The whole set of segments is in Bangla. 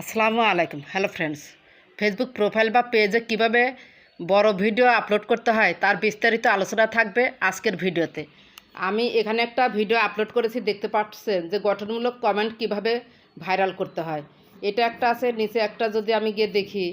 আসসালামু আলাইকুম। হ্যালো ফ্রেন্ডস ফেসবুক প্রোফাইল বা পেজে কীভাবে বড় ভিডিও আপলোড করতে হয় তার বিস্তারিত আলোচনা থাকবে আজকের ভিডিওতে আমি এখানে একটা ভিডিও আপলোড করেছি, দেখতে পাচ্ছেন যে গঠনমূলক কমেন্ট কীভাবে ভাইরাল করতে হয়। এটা একটা আছে, নিচে একটা যদি আমি গিয়ে দেখি,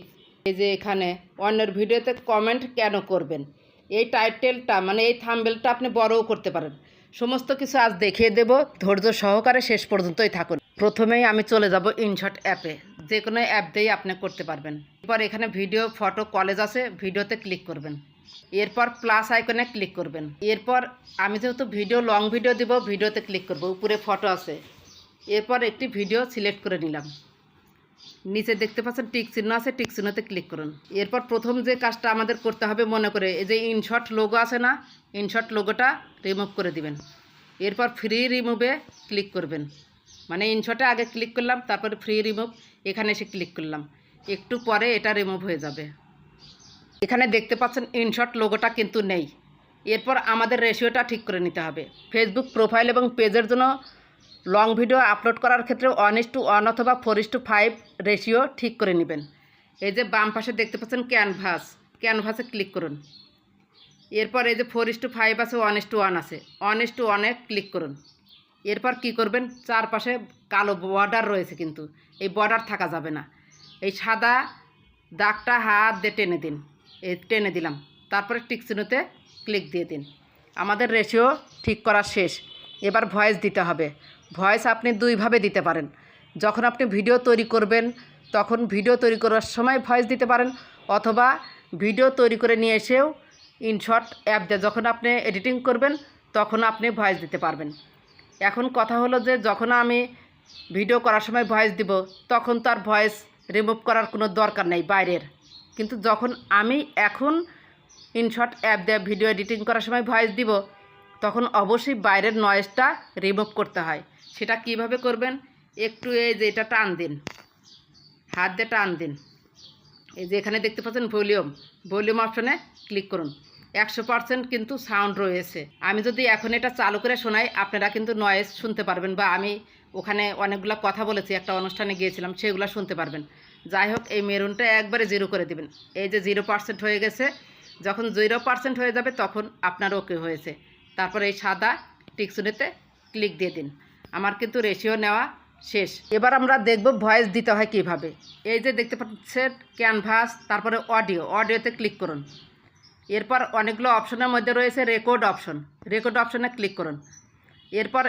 এই যে এখানে অন্যের ভিডিওতে কমেন্ট কেন করবেন? এই টাইটেলটা মানে এই থাম্বেলটা আপনি বড়ও করতে পারেন। সমস্ত কিছু আজ দেখিয়ে দেব, ধৈর্য সহকারে শেষ পর্যন্তই থাকুন। প্রথমেই আমি চলে যাব ইনশট অ্যাপে যে কোনো অ্যাপ দিয়েই আপনি করতে পারবেন। এরপর এখানে ভিডিও ফটো কলেজ আছে। ভিডিওতে ক্লিক করবেন। এরপর প্লাস আইকনে ক্লিক করবেন। এরপর আমি যেহেতু ভিডিও লং ভিডিও দিব ভিডিওতে ক্লিক করব। উপরে ফটো আছে। এরপর একটি ভিডিও সিলেক্ট করে নিলাম। নিচে দেখতে পাচ্ছেন টিক আছে। টিক ক্লিক করুন। এরপর প্রথম যে কাজটা আমাদের করতে হবে, মনে করে এই যে ইনশট লোগো আছে না ইনশট লোগোটা রিমুভ করে দিবেন। এরপর ফ্রি রিমুভে ক্লিক করবেন। মানে ইনশটে আগে ক্লিক করলাম, তারপরে ফ্রি রিমুভ এখানে এসে ক্লিক করলাম। একটু পরে এটা রিমুভ হয়ে যাবে। এখানে দেখতে পাচ্ছেন ইনশট লোগোটা কিন্তু নেই। এরপর আমাদের রেশিওটা ঠিক করে নিতে হবে। ফেসবুক প্রোফাইল এবং পেজের জন্য লং ভিডিও আপলোড করার ক্ষেত্রে ওয়ান ইস টু ওয়ান অথবা four is to five ratio ঠিক করে নেবেন। এই যে বাম পাশে দেখতে পাচ্ছেন ক্যানভাস ক্যানভাসে ক্লিক করুন। এরপর এই যে ফোর ইস টু ফাইভ আছে ওয়ান ইস টু ওয়ান আছে। ওয়ান ইস টু ওয়ানে ক্লিক করুন। এরপর কি করবেন? চারপাশে কালো বর্ডার রয়েছে কিন্তু। এই বর্ডার থাকা যাবে না। এই সাদা দাগটা হাত দিয়ে টেনে দিন। এই টেনে দিলাম। তারপরে টিকচিনোতে ক্লিক দিয়ে দিন। আমাদের রেশিও ঠিক করা শেষ। এবার ভয়েস দিতে হবে। ভয়েস আপনি দুইভাবে দিতে পারেন। যখন আপনি ভিডিও তৈরি করবেন, তখন ভিডিও তৈরি করার সময় ভয়েস দিতে পারেন অথবা ভিডিও তৈরি করে নিয়ে এসেও ইনশট অ্যাপ দিয়ে যখন আপনি এডিটিং করবেন, তখন আপনি ভয়েস দিতে পারবেন। এখন কথা হলো যে যখন আমি ভিডিও করার সময় ভয়েস দিব, তখন তার ভয়েস রিমুভ করার কোনো দরকার নেই বাইরের। কিন্তু যখন আমি এখন ইনশট অ্যাপ দিয়ে ভিডিও এডিটিং করার সময় ভয়েস দিব, তখন অবশ্যই বাইরের নয়েজটা রিমুভ করতে হয়। সেটা কীভাবে করবেন? একটু এই যে এটা টান দিন। হাত দিয়ে টান দিন। এই যে এখানে দেখতে পাচ্ছেন ভলিউম। ভলিউম অপশনে ক্লিক করুন। একশো পার্সেন্ট কিন্তু সাউন্ড রয়েছে। আমি যদি এখন এটা চালু করে শোনাই, আপনারা কিন্তু নয়েজ শুনতে পারবেন বা আমি ওখানে অনেকগুলো কথা বলেছি, একটা অনুষ্ঠানে গিয়েছিলাম, সেগুলো শুনতে পারবেন। যাই হোক, এই মেরুনটা একবারে জিরো করে দিবেন। এই যে জিরো পার্সেন্ট হয়ে গেছে, যখন জিরো পার্সেন্ট হয়ে যাবে তখন আপনার ওকে হয়েছে। তারপর এই সাদা টিকসুনেতে ক্লিক দিয়ে দিন। আমার কিন্তু রেশিও নেওয়া শেষ। এবার আমরা দেখব ভয়েস দিতে হয় কীভাবে। এই যে দেখতে পাচ্ছেন ক্যানভাস তারপরে অডিও অডিওতে ক্লিক করুন। এরপর অনেকগুলো অপশনের মধ্যে রয়েছে রেকর্ড অপশন রেকর্ড অপশনে ক্লিক করুন। এরপর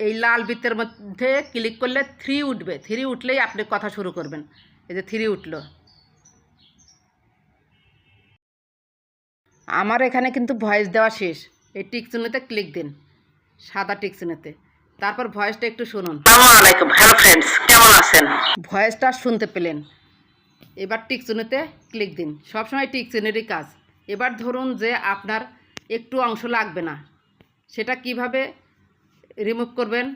এই লাল বৃত্তের মধ্যে ক্লিক করলে থ্রি উঠবে। থ্রি উঠলেই আপনি কথা শুরু করবেন। এই যে থ্রি উঠল। আমার এখানে কিন্তু ভয়েস দেওয়া শেষ। এই টিকচিহ্নতে ক্লিক দিন। সাদা টিকচিহ্নতে তারপর ভয়েসটা একটু শুনুন। আসসালামু আলাইকুম। হ্যালো ফ্রেন্ডস কেমন আছেন? ভয়েসটা শুনতে পেলেন। এবার টিকচিহ্নতে ক্লিক দিন। সবসময় টিকচিহ্নেরই কাজ। এবার ধরুন যে আপনার একটু অংশ লাগবে না, সেটা কীভাবে রিমুভ করবেন?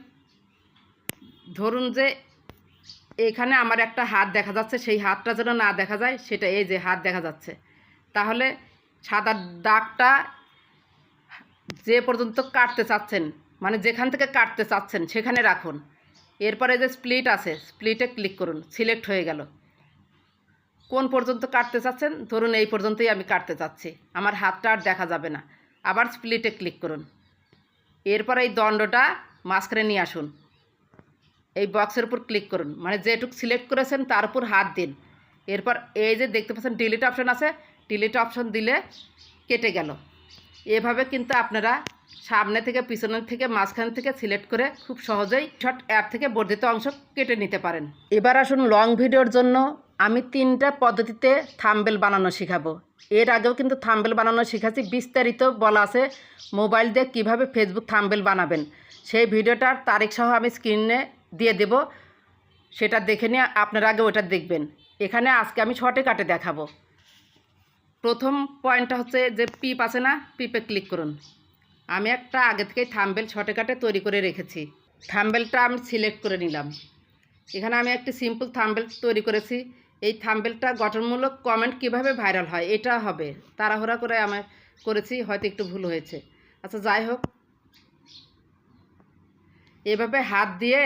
ধরুন যে এখানে আমার একটা হাত দেখা যাচ্ছে, সেই হাতটা যেন না দেখা যায়, সেটা এই যে হাত দেখা যাচ্ছে। তাহলে সাদা দাগটা যে পর্যন্ত কাটতে চাচ্ছেন মানে যেখান থেকে কাটতে চাচ্ছেন, সেখানে রাখুন। এরপরে যে স্প্লিট আছে স্প্লিটে ক্লিক করুন সিলেক্ট হয়ে গেল। কোন পর্যন্ত কাটতে চাচ্ছেন? ধরুন এই পর্যন্তই আমি কাটতে চাচ্ছি। আমার হাতটা আর দেখা যাবে না। আবার স্প্লিটে ক্লিক করুন। এরপর এই দণ্ডটা মাঝখানে নিয়ে আসুন। এই বক্সের উপর ক্লিক করুন। মানে যেটুক সিলেক্ট করেছেন তার উপর হাত দিন। এরপর এই যে দেখতে পাচ্ছেন ডিলিট অপশন আছে ডিলিট অপশন দিলে কেটে গেল। এভাবে কিন্তু আপনারা সামনে থেকে, পিছনের থেকে, মাঝখান থেকে সিলেক্ট করে খুব সহজেই শর্ট অ্যাপ থেকে বর্ধিত অংশ কেটে নিতে পারেন। এবার আসুন লং ভিডিওর জন্য আমি তিনটা পদ্ধতিতে থাম্বেল বানানো শেখাবো। এর আগেও কিন্তু থাম্বেল বানানো শেখাচ্ছি, বিস্তারিত বলা আছে মোবাইল দিয়ে কীভাবে ফেসবুক থাম্বেল বানাবেন। সেই ভিডিওটার তারিখ সহ আমি স্ক্রিনে দিয়ে দেব, সেটা দেখে নিয়ে আপনার আগে ওটা দেখবেন। এখানে আজকে আমি শর্টে কাটে দেখাবো। প্রথম পয়েন্টটা হচ্ছে যে পিপ আছে না, পিপে ক্লিক করুন। আমি একটা আগে থেকেই থাম্বেল ছটে কাটে তৈরি করে রেখেছি। থাম্বেলটা আমি সিলেক্ট করে নিলাম। এখানে আমি একটি সিম্পল থাম্বেল তৈরি করেছি। এই থাম্বেলটা গঠনমূলক কমেন্ট কীভাবে ভাইরাল হয়, এটা হবে। তাড়াহুড়া করে আমি করেছি, হয়তো একটু ভুল হয়েছে। আচ্ছা যাই হোক। এভাবে হাত দিয়ে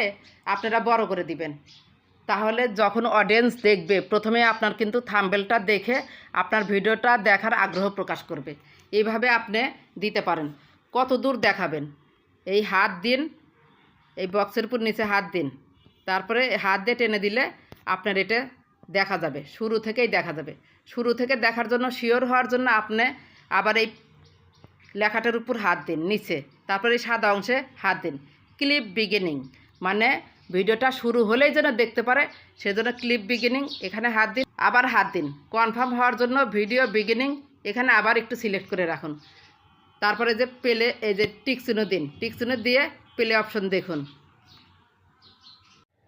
আপনারা বড় করে দিবেন। তাহলে যখন অডিয়েন্স দেখবে, প্রথমে আপনার কিন্তু থাম্বেলটা দেখে আপনার ভিডিওটা দেখার আগ্রহ প্রকাশ করবে। এইভাবে আপনি দিতে পারেন। কত দূর দেখাবেন? এই হাত দিন, এই বক্সের উপর নিচে হাত দিন। তারপরে হাত দিয়ে টেনে দিলে আপনার এটা দেখা যাবে, শুরু থেকেই দেখা যাবে। শুরু থেকে দেখার জন্য শিওর হওয়ার জন্য আপনি আবার এই লেখাটার উপর হাত দিন, নিচে। তারপরে এই সাদা অংশে হাত দিন। ক্লিপ বিগিনিং মানে ভিডিওটা শুরু হলেই যেন দেখতে পারে, সেজন্য ক্লিপ বিগিনিং, এখানে হাত দিন, আবার হাত দিন। কনফার্ম হওয়ার জন্য ভিডিও বিগিনিং, এখানে আবার একটু সিলেক্ট করে রাখুন। তারপরে যে পেলে, এই যে টিকচিহ্ন দিন টিকচিহ্ন দিয়ে পেলে অপশন দেখুন।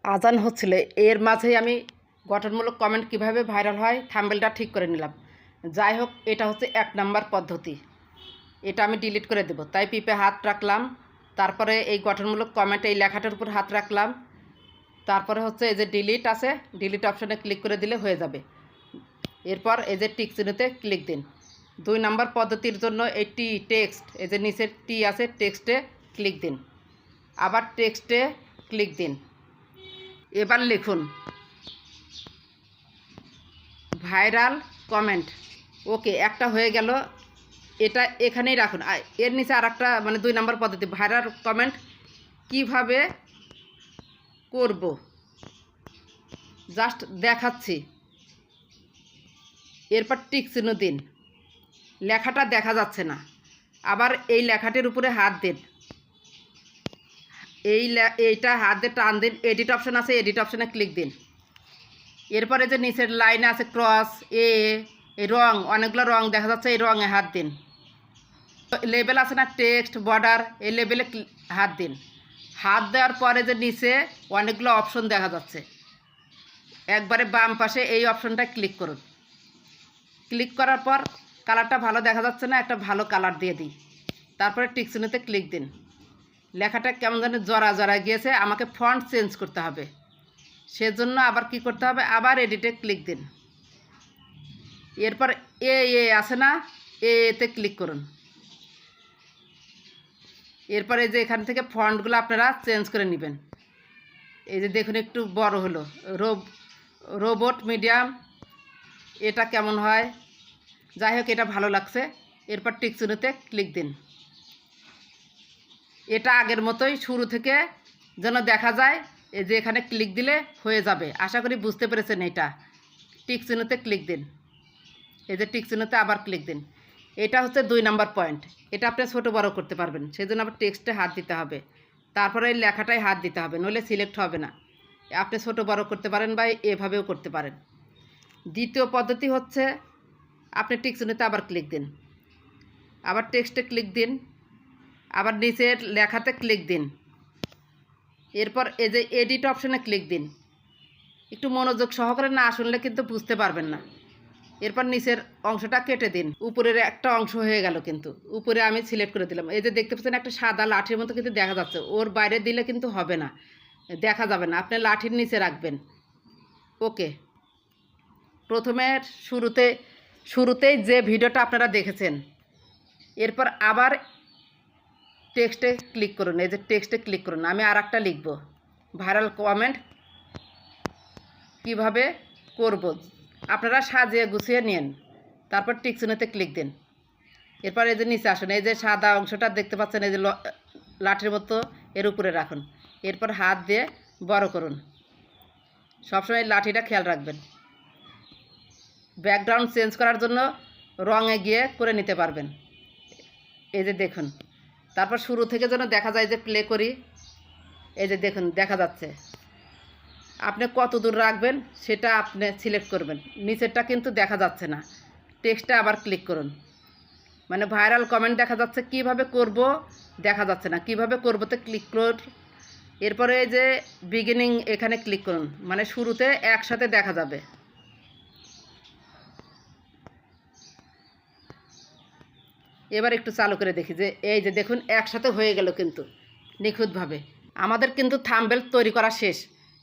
আজান হচ্ছিল। এর মাঝেই আমি গঠনমূলক কমেন্ট কীভাবে ভাইরাল হয় থাম্বেলটা ঠিক করে নিলাম। যাই হোক, এটা হচ্ছে এক নাম্বার পদ্ধতি। এটা আমি ডিলিট করে দেব। তাই পিপে হাত রাখলাম। তারপরে এই গঠনমূলক কমেন্ট এই লেখাটার উপর হাত রাখলাম। তারপরে হচ্ছে এই যে ডিলিট আছে ডিলিট অপশনে ক্লিক করে দিলে হয়ে যাবে। এরপর এই যে টিক চিহ্নতে ক্লিক দিন। দুই নাম্বার পদ্ধতির জন্য এই টি টেক্সট, এই যে নিচের টি আছে, টেক্সটে ক্লিক দিন। আবার টেক্সটে ক্লিক দিন। এবার লিখুন, ভাইরাল কমেন্ট। ওকে, একটা হয়ে গেল, এটা এখানেই রাখুন। এর নিচে আর একটা মানে দুই নাম্বার পদ্ধতি, ভাইরাল কমেন্ট, কীভাবে করব? জাস্ট দেখাচ্ছি। এরপর টিক চিহ্ন দিন। লেখাটা দেখা যাচ্ছে না। আবার এই লেখাটির উপরে হাত দিন। এই এইটা হাত দিয়ে টান দিন এডিট অপশন আছে এডিট অপশনে ক্লিক দিন। এরপরে যে নিচের লাইনে আছে ক্রস এ রং, অনেকগুলো রং দেখা যাচ্ছে, এই রঙে হাত দিন। লেবেল আছে না টেক্সট বর্ডার এই লেবেলে হাত দিন। হাত দেওয়ার পরে যে নিচে অনেকগুলো অপশন দেখা যাচ্ছে। একবারে বাম পাশে এই অপশনটা ক্লিক করুন। ক্লিক করার পর কালারটা ভালো দেখা যাচ্ছে না, একটা ভালো কালার দিয়ে দিই। তারপরে টিকসিনিতে ক্লিক দিন। লেখাটা কেমন জানি জরা জরা গিয়েছে, আমাকে ফন্ট চেঞ্জ করতে হবে। সেজন্য আবার কি করতে হবে? আবার এডিটে ক্লিক দিন। এরপর এ এ আছে না এ এতে ক্লিক করুন। এরপরে যে এখান থেকে ফন্টগুলো আপনারা চেঞ্জ করে নেবেন। এই যে দেখুন একটু বড় হলো। রোব রোবট মিডিয়াম এটা কেমন হয়? যাই হোক এটা ভালো লাগছে। এরপর টিকচুনিতে ক্লিক দিন। এটা আগের মতোই শুরু থেকে যেন দেখা যায়, এই যে এখানে ক্লিক দিলে হয়ে যাবে। আশা করি বুঝতে পেরেছেন এটা। টিক ক্লিক দিন। এই যে টিক আবার ক্লিক দিন। এটা হচ্ছে দুই নাম্বার পয়েন্ট এটা আপনি ছোটো বড় করতে পারবেন। সেই জন্য আবার টেক্সটে হাত দিতে হবে। তারপরে এই লেখাটায় হাত দিতে হবে, নইলে সিলেক্ট হবে না। আপনি ছোটো বড় করতে পারেন বা এভাবেও করতে পারেন। দ্বিতীয় পদ্ধতি হচ্ছে আপনি টিক চিহ্নতে আবার ক্লিক দিন। আবার টেক্সটে ক্লিক দিন, আবার নিচের লেখাতে ক্লিক দিন। এরপর এই যে এডিট অপশনে ক্লিক দিন। একটু মনোযোগ সহকারে না শুনলে কিন্তু বুঝতে পারবেন না। এরপর নিচের অংশটা কেটে দিন। উপরের একটা অংশ হয়ে গেল কিন্তু। উপরে আমি সিলেক্ট করে দিলাম। এই যে দেখতে পাচ্ছেন একটা সাদা লাঠির মতো কিন্তু দেখা যাচ্ছে। ওর বাইরে দিলে কিন্তু হবে না। দেখা যাবে না। আপনি লাঠির নিচে রাখবেন। ওকে প্রথমে শুরুতে শুরুতেই যে ভিডিওটা আপনারা দেখেছেন, এরপর আবার টেক্সটে ক্লিক করুন, এই যে টেক্সটে ক্লিক করুন, আমি আর একটা লিখব, ভাইরাল কমেন্ট কীভাবে করব, আপনারা সাজিয়ে গুছিয়ে নিন, তারপর টিকচিনেতে ক্লিক দিন, এরপর এই যে নিচে আসুন, এই যে সাদা অংশটা দেখতে পাচ্ছেন, এই যে লাঠির মতো এর উপরে রাখুন, এরপর হাত দিয়ে বড় করুন, সবসময় লাঠিটা খেয়াল রাখবেন। ব্যাকগ্রাউন্ড চেঞ্জ করার জন্য রঙে গিয়ে করে নিতে পারবেন। এই যে দেখুন, তারপর শুরু থেকে যেন দেখা যায় যে প্লে করি। এই যে দেখুন, দেখা যাচ্ছে। আপনি কত দূর রাখবেন সেটা আপনি সিলেক্ট করবেন। নিচেরটা কিন্তু দেখা যাচ্ছে না। টেক্সটটা আবার ক্লিক করুন। মানে ভাইরাল কমেন্ট দেখা যাচ্ছে, কীভাবে করব দেখা যাচ্ছে না। কীভাবে করবোতে ক্লিক করুন। এরপরে যে বিগিনিং এখানে ক্লিক করুন। মানে শুরুতে একসাথে দেখা যাবে। এবার একটু চালু করে দেখি যে এই যে দেখুন, একসাথে হয়ে গেল কিন্তু নিখুঁতভাবে। আমাদের কিন্তু থাম্বেল তৈরি করা শেষ।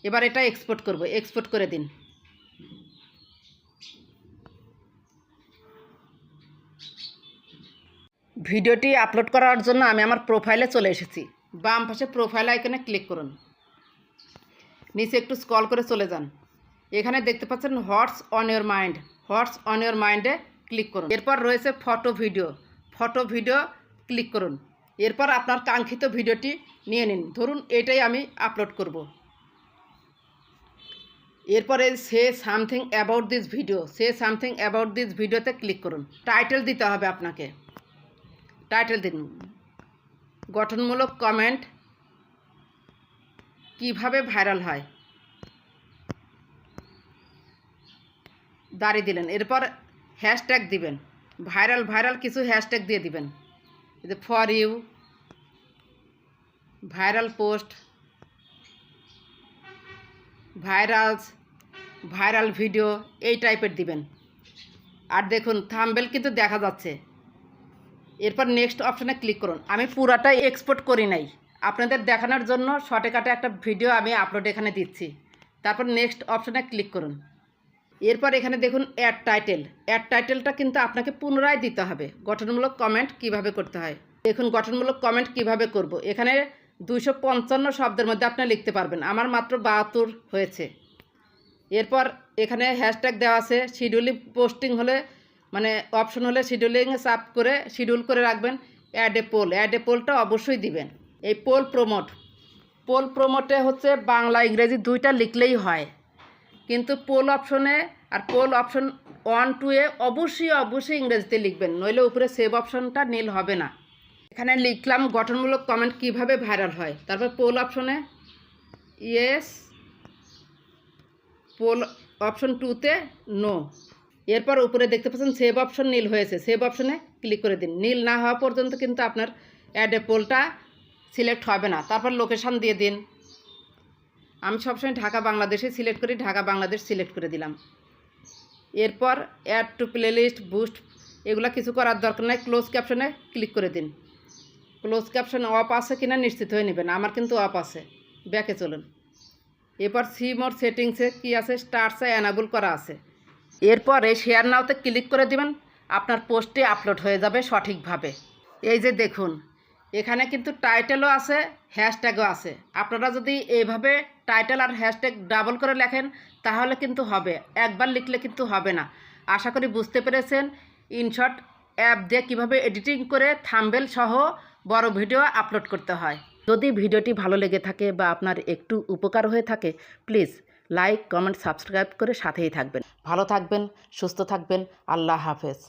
এবার এটা এক্সপোর্ট করব। এক্সপোর্ট করে দিন। ভিডিওটি আপলোড করার জন্য আমি আমার প্রোফাইলে চলে এসেছি। বাম পাশে প্রোফাইল আইকনে ক্লিক করুন। নিচে একটু স্ক্রল করে চলে যান। এখানে দেখতে পাচ্ছেন thoughts on your mind thoughts on your মাইন্ডে ক্লিক করুন। এরপর রয়েছে photo video photo, video click করুন। এরপর আপনার কাঙ্ক্ষিত ভিডিওটি নিয়ে নিন। ধরুন, এটাই আমি আপলোড করব। এরপরে say something about this video, say something about this ভিডিওতে ক্লিক করুন। টাইটেল দিতে হবে আপনাকে। টাইটেল দিন। গঠনমূলক কমেন্ট কীভাবে ভাইরাল হয়? দাঁড়িয়ে দিলেন। এরপর হ্যাশট্যাগ দিবেন। ভাইরাল ভাইরাল কিছু হ্যাশট্যাগ দিয়ে দিবেন। যে for you viral post virals viral video এই টাইপের দিবেন। আর দেখুন থাম্বেল কিন্তু দেখা যাচ্ছে। এরপর নেক্সট অপশানে ক্লিক করুন। আমি পুরাটাই এক্সপোর্ট করি নাই। আপনাদের দেখানোর জন্য শর্টে কাটে একটা ভিডিও আমি আপলোড এখানে দিচ্ছি। তারপর নেক্সট অপশানে ক্লিক করুন। এরপর এখানে দেখুন অ্যাড টাইটেল অ্যাড টাইটেলটা কিন্তু আপনাকে পুনরায় দিতে হবে। গঠনমূলক কমেন্ট কীভাবে করতে হয়? দেখুন, গঠনমূলক কমেন্ট কীভাবে করব? এখানে দুইশো পঞ্চান্ন শব্দের মধ্যে আপনি লিখতে পারবেন। আমার মাত্র বাহাত্তর হয়েছে। এরপর এখানে হ্যাশট্যাগ দেওয়া আছে। শিডিউলিং পোস্টিং হলে মানে অপশন হলে শিডিউলিংয়ে চাপ করে শিডিউল করে রাখবেন। Add a poll add a পোলটা অবশ্যই দিবেন। এই পোল প্রমোট পোল প্রমোটে হচ্ছে বাংলা, ইংরেজি দুইটা লিখলেই হয়। কিন্তু পোল অপশনে আর পোল অপশন ওয়ান টু এ অবশ্যই অবশ্যই ইংরেজিতে লিখবেন, নইলে উপরে সেভ অপশনটা নীল হবে না। এখানে লিখলাম গঠনমূলক কমেন্ট কীভাবে ভাইরাল হয়। তারপর পোল অপশনে ইয়েস পোল অপশন টুতে নো এরপর উপরে দেখতে পাচ্ছেন সেভ অপশন নীল হয়েছে। সেভ অপশনে ক্লিক করে দিন। নীল না হওয়া পর্যন্ত কিন্তু আপনার অ্যাড পোলটা সিলেক্ট হবে না। তারপর লোকেশান দিয়ে দিন। আমি সবসময় ঢাকা বাংলাদেশে সিলেক্ট করি, ঢাকা বাংলাদেশ সিলেক্ট করে দিলাম। এরপর অ্যাড টু প্লেলিস্ট বুস্ট এগুলো কিছু করার দরকার নেই ক্লোজ ক্যাপশনে ক্লিক করে দিন। ক্লোজ ক্যাপশন অফ আছে কিনা নিশ্চিত হয়ে নেবেন, আমার কিন্তু অফ আছে। ব্যাকে চলুন। এরপর সি মোর সেটিংসে কি আছে? স্টার্সে অ্যানাবল করা আছে। এরপরে শেয়ার নাওতে ক্লিক করে দিবেন, আপনার পোস্টে আপলোড হয়ে যাবে সঠিকভাবে। এই যে দেখুন এখানে কিন্তু টাইটেলও আছে, হ্যাশট্যাগও আছে। আপনারা যদি এইভাবে টাইটেল আর হ্যাশট্যাগ ডাবল করে লেখেন, তাহলে কিন্তু হবে। একবার লিখলে কিন্তু হবে না। আশা করি বুঝতে পেরেছেন। ইনশর্ট অ্যাপ দিয়ে কীভাবে এডিটিং করে থাম্বেল সহ বড় ভিডিও আপলোড করতে হয়। যদি ভিডিওটি ভালো লেগে থাকে বা আপনার একটু উপকার হয়ে থাকে, প্লিজ লাইক, কমেন্ট, সাবস্ক্রাইব করে সাথেই থাকবেন। ভালো থাকবেন, সুস্থ থাকবেন। আল্লাহ হাফেজ।